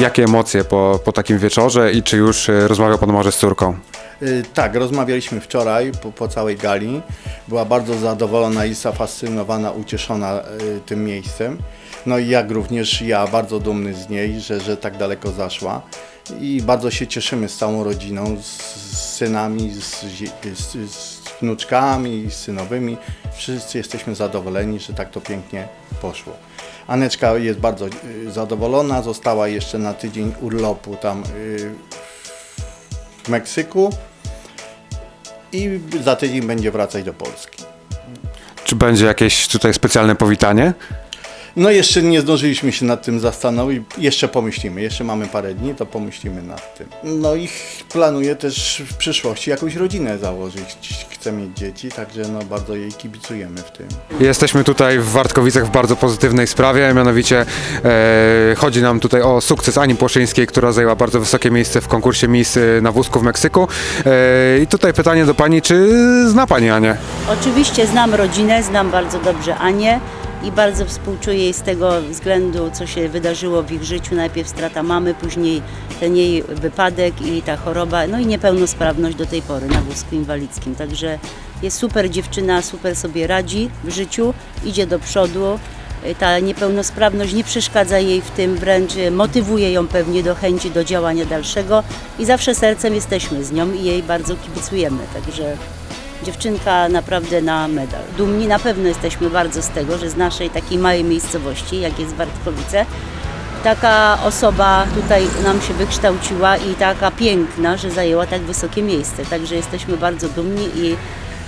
Jakie emocje po, po takim wieczorze i czy już e, rozmawiał Pan może z córką? Y, Tak, rozmawialiśmy wczoraj po, po całej gali. Była bardzo zadowolona i zafascynowana, ucieszona y, tym miejscem. No i jak również ja, bardzo dumny z niej, że, że tak daleko zaszła. I bardzo się cieszymy z całą rodziną, z, z synami, z, z, z wnuczkami, z synowymi. Wszyscy jesteśmy zadowoleni, że tak to pięknie poszło. Aneczka jest bardzo y, zadowolona, została jeszcze na tydzień urlopu tam y, w Meksyku i za tydzień będzie wracać do Polski. Czy będzie jakieś tutaj specjalne powitanie? No jeszcze nie zdążyliśmy się nad tym zastanowić, jeszcze pomyślimy, jeszcze mamy parę dni, to pomyślimy nad tym. No i planuję też w przyszłości jakąś rodzinę założyć, chcę mieć dzieci, także no bardzo jej kibicujemy w tym. Jesteśmy tutaj w Wartkowicach w bardzo pozytywnej sprawie, mianowicie e, chodzi nam tutaj o sukces Ani Płoszyńskiej, która zajęła bardzo wysokie miejsce w konkursie Miss e, na wózku w Meksyku. E, I tutaj pytanie do Pani, czy zna Pani Anię? Oczywiście znam rodzinę, znam bardzo dobrze Anię i bardzo współczuję jej z tego względu, co się wydarzyło w ich życiu. Najpierw strata mamy, później ten jej wypadek i ta choroba, no i niepełnosprawność do tej pory na wózku inwalidzkim. Także jest super dziewczyna, super sobie radzi w życiu, idzie do przodu. Ta niepełnosprawność nie przeszkadza jej w tym, wręcz motywuje ją pewnie do chęci do działania dalszego i zawsze sercem jesteśmy z nią i jej bardzo kibicujemy. Także Dziewczynka naprawdę na medal. Dumni na pewno jesteśmy bardzo z tego, że z naszej takiej małej miejscowości, jak jest Wartkowice, taka osoba tutaj nam się wykształciła i taka piękna, że zajęła tak wysokie miejsce. Także jesteśmy bardzo dumni i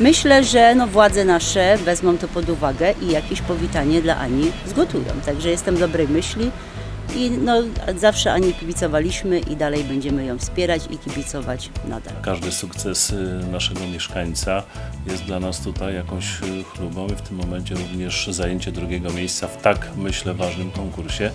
myślę, że no władze nasze wezmą to pod uwagę i jakieś powitanie dla Ani zgotują. Także jestem dobrej myśli i no, zawsze Ani kibicowaliśmy i dalej będziemy ją wspierać i kibicować nadal. Każdy sukces y, naszego mieszkańca jest dla nas tutaj jakąś y, chlubą i w tym momencie również zajęcie drugiego miejsca w tak, myślę, ważnym konkursie y,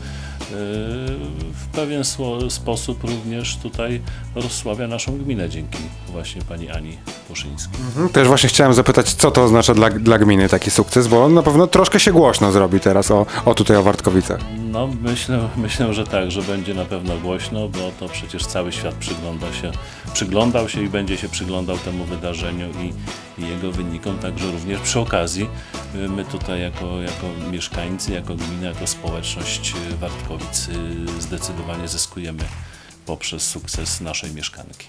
w pewien sposób również tutaj rozsławia naszą gminę dzięki właśnie pani Ani Poszyńskiej. Też właśnie chciałem zapytać, co to oznacza dla, dla gminy taki sukces, bo on na pewno troszkę się głośno zrobi teraz o, o tutaj o Wartkowicach. No myślę, myślę, że tak, że będzie na pewno głośno, bo to przecież cały świat przygląda się, przyglądał się i będzie się przyglądał temu wydarzeniu i, i jego wynikom, także również przy okazji y, my tutaj jako, jako mieszkańcy, jako gmina, jako społeczność y, Wartkowic y, zdecydowanie zyskujemy poprzez sukces naszej mieszkanki.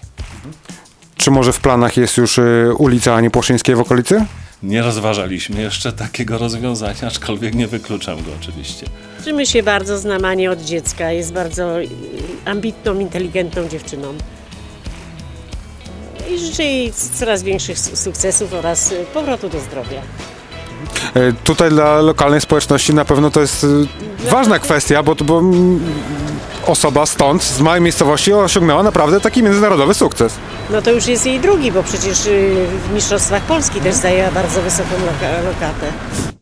Czy może w planach jest już ulica Ani Płoszyńskiej w okolicy? Nie rozważaliśmy jeszcze takiego rozwiązania, aczkolwiek nie wykluczam go oczywiście. My się bardzo znamy od dziecka. Jest bardzo y, ambitną, inteligentną dziewczyną. I życzę jej coraz większych su- sukcesów oraz y, powrotu do zdrowia. E, Tutaj dla lokalnej społeczności na pewno to jest e, ważna kwestia, bo, bo mm, osoba stąd, z małej miejscowości osiągnęła naprawdę taki międzynarodowy sukces. No to już jest jej drugi, bo przecież y, w Mistrzostwach Polski też zajęła bardzo wysoką loka- lokatę.